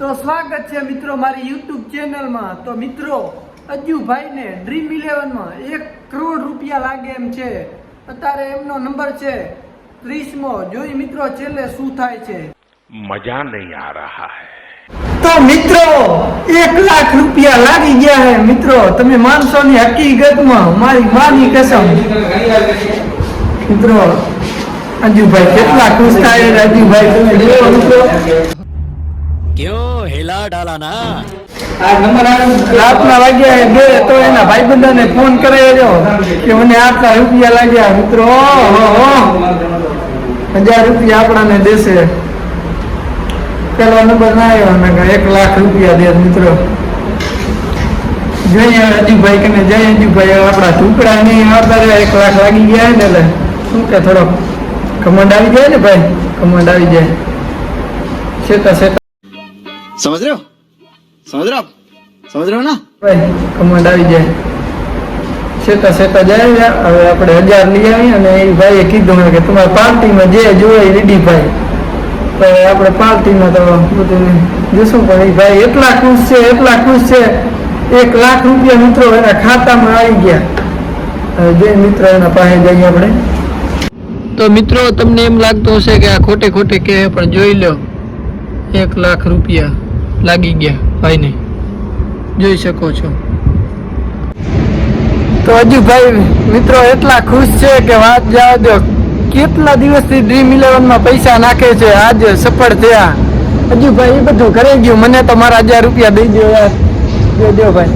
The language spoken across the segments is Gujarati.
તો સ્વાગત છે મિત્રો મારી યુટ્યુબ ચેનલમાં તો મિત્રો અજ્જુભાઈને ડ્રીમ ઇલેવનમાં એક કરોડ રૂપિયા લાગે એમ છે. અત્યારે એમનો નંબર છે ત્રીસમો. જોઈ મિત્રો છેલ્લે શું થાય છે? મજા નહીં આ રહા હૈ. તો મિત્રો એક લાખ રૂપિયા લાગી ગયા હે મિત્રો. તમે માનશો ની હકીકતમાં મારી માની કસમ. મિત્રો અંજુભાઈ કેટલા ખુશ થાય રાજુભાઈ તમે મિત્રો. કયો હેલા ડાલાના. રાતના બે, તો એના ભાઈબંધોને ફોન કરાવ્યો કે મને આટલા રૂપિયા લાગ્યા, મિત્રો હજાર રૂપિયા આપણાને દેશે. પેલો નંબર ના આવ્યો ને એક લાખ રૂપિયા દે મિત્રો. જય અજીભાઈ કે જય અજુભાઈ આપણા ટુકડા નહીં આધારે એક લાખ લાગી ગયા ને એટલે શું કે થોડો કમંડ આવી જાય ને ભાઈ? કમંડ આવી જાય. છેતા છેતા समझ रहे हो समझ रहे हो आप समझ रहे हो ना ભાઈ કમાન્ડ આવી જાય શેતા શેતા જાય હવે આપણે હજાર લઈ આવી અને એ ભાઈએ કીધું કે તમારા પાર્ટીમાં જે જોઈએ એ રેડી ભાઈ તો આપણે પાર્ટીમાં તો બધું જોશું પણ એ ભાઈ એટલા ખુશ છે એટલા ખુશ છે એક લાખ રૂપિયા મિત્રો એના ખાતામાં આવી ગયા હવે જે મિત્રો એના પાસે જઈએ આપણે તો મિત્રો તમને એમ લાગતું હશે કે આ ખોટે ખોટે કે પણ જોઈ લો એક લાખ રૂપિયા લાગી ગયા ભાઈને. જોઈ શકો છો. તો હજુ ભાઈ મિત્રો એટલા ખુશ છે કે વાત જવા દો. કેટલા દિવસથી ડ્રીમ ઇલેવનમાં પૈસા નાખે છે? આજ સફળ થયા. હજુ ભાઈ એ બધું કરી ગયું. મને તો મારા હજાર રૂપિયા દઈ દો યાર. દે દો ભાઈ.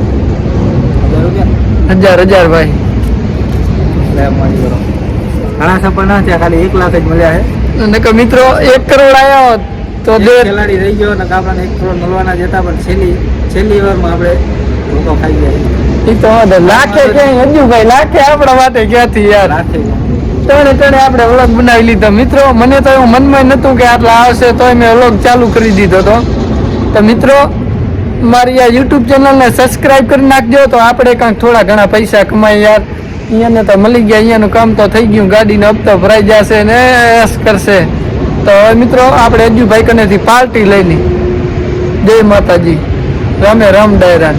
હજાર હજાર ભાઈ. ઘણા સફળ ના થયા. ખાલી એક લાખ જ મળ્યા છે. નકર કે મિત્રો એક કરોડ આવ્યો તો ખેલાડી રહી ગયો અને આપણને એક કરોડ મળવાના જતા પણ છેલ્લી છેલ્લી વારમાં આપણે ધોકો ખાઈ ગયા. એ તો લાખે ક્યાંય હજુ ભાઈ લાખે આપણા માટે ક્યાંથી યાર? લાખે. ત્રણે ત્રણે આપણે વ્લોગ બનાવી લીધો. મિત્રો મને તો એવું મનમાં નહોતું કે આટલા આવશે તોય મેં વ્લોગ ચાલુ કરી દીધો તો. તો મિત્રો મારી આ યુટ્યુબ ચેનલને સબસ્ક્રાઇબ કરી નાખજો તો આપણે કાંઈક થોડા ઘણા પૈસા કમાઈ યાર. અહીંયાને તો મળી ગયા અહીંયાનું કામ તો થઈ ગયું. ગાડીનો હપ્તો ભરાઈ જશે ને એસ કરશે. તો હવે મિત્રો આપણે અજુભાઈ કનેથી પાર્ટી લઈ લી. જય માતાજી. રામે રામ ડાયરા